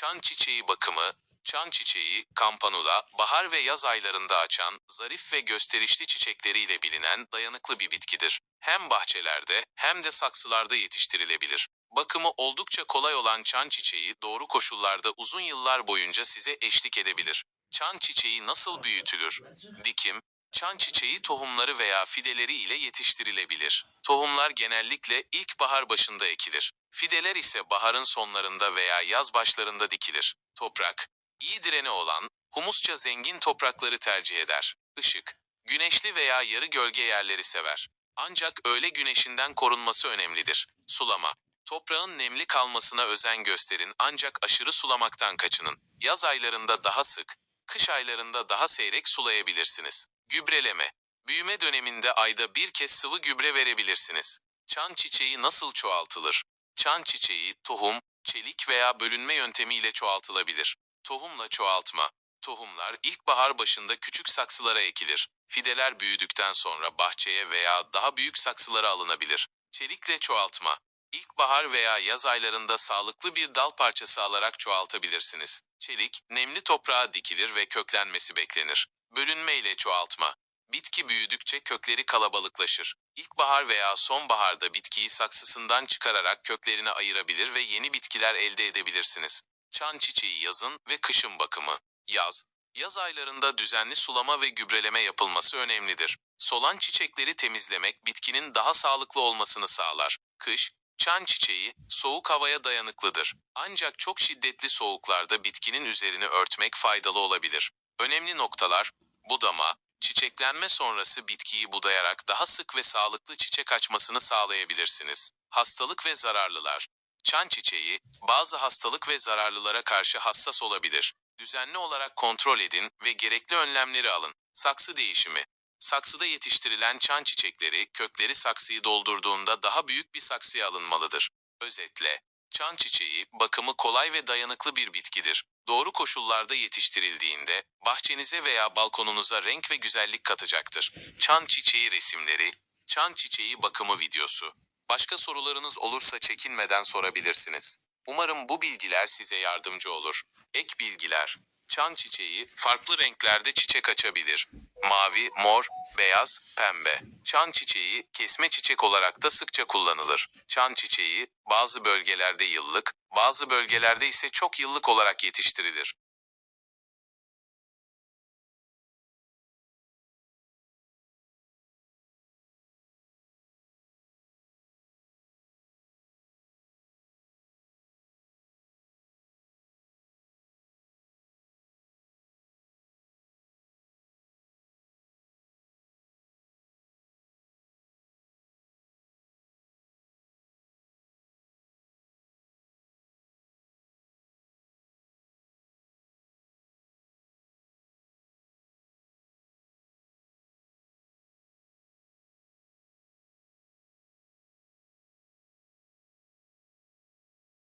Çan çiçeği bakımı, çan çiçeği, kampanula, bahar ve yaz aylarında açan, zarif ve gösterişli çiçekleriyle bilinen dayanıklı bir bitkidir. Hem bahçelerde hem de saksılarda yetiştirilebilir. Bakımı oldukça kolay olan çan çiçeği doğru koşullarda uzun yıllar boyunca size eşlik edebilir. Çan çiçeği nasıl büyütülür? Dikim, çan çiçeği tohumları veya fideleri ile yetiştirilebilir. Tohumlar genellikle ilkbahar başında ekilir. Fideler ise baharın sonlarında veya yaz başlarında dikilir. Toprak, iyi direni olan, humusça zengin toprakları tercih eder. Işık, güneşli veya yarı gölge yerleri sever. Ancak öğle güneşinden korunması önemlidir. Sulama, toprağın nemli kalmasına özen gösterin ancak aşırı sulamaktan kaçının. Yaz aylarında daha sık, kış aylarında daha seyrek sulayabilirsiniz. Gübreleme, büyüme döneminde ayda bir kez sıvı gübre verebilirsiniz. Çan çiçeği nasıl çoğaltılır? Çan çiçeği, tohum, çelik veya bölünme yöntemiyle çoğaltılabilir. Tohumla çoğaltma. Tohumlar ilkbahar başında küçük saksılara ekilir. Fideler büyüdükten sonra bahçeye veya daha büyük saksılara alınabilir. Çelikle çoğaltma. İlkbahar veya yaz aylarında sağlıklı bir dal parçası alarak çoğaltabilirsiniz. Çelik, nemli toprağa dikilir ve köklenmesi beklenir. Bölünme ile çoğaltma. Bitki büyüdükçe kökleri kalabalıklaşır. İlkbahar veya sonbaharda bitkiyi saksısından çıkararak köklerini ayırabilir ve yeni bitkiler elde edebilirsiniz. Çan çiçeği yazın ve kışın bakımı. Yaz. Yaz aylarında düzenli sulama ve gübreleme yapılması önemlidir. Solan çiçekleri temizlemek bitkinin daha sağlıklı olmasını sağlar. Kış, çan çiçeği soğuk havaya dayanıklıdır. Ancak çok şiddetli soğuklarda bitkinin üzerini örtmek faydalı olabilir. Önemli noktalar, budama, çiçeklenme sonrası bitkiyi budayarak daha sık ve sağlıklı çiçek açmasını sağlayabilirsiniz. Hastalık ve zararlılar. Çan çiçeği, bazı hastalık ve zararlılara karşı hassas olabilir. Düzenli olarak kontrol edin ve gerekli önlemleri alın. Saksı değişimi. Saksıda yetiştirilen çan çiçekleri, kökleri saksıyı doldurduğunda daha büyük bir saksıya alınmalıdır. Özetle, çan çiçeği, bakımı kolay ve dayanıklı bir bitkidir. Doğru koşullarda yetiştirildiğinde, bahçenize veya balkonunuza renk ve güzellik katacaktır. Çan çiçeği resimleri, çan çiçeği bakımı videosu. Başka sorularınız olursa çekinmeden sorabilirsiniz. Umarım bu bilgiler size yardımcı olur. Ek bilgiler. Çan çiçeği farklı renklerde çiçek açabilir. Mavi, mor, beyaz, pembe. Çan çiçeği kesme çiçek olarak da sıkça kullanılır. Çan çiçeği bazı bölgelerde yıllık, bazı bölgelerde ise çok yıllık olarak yetiştirilir.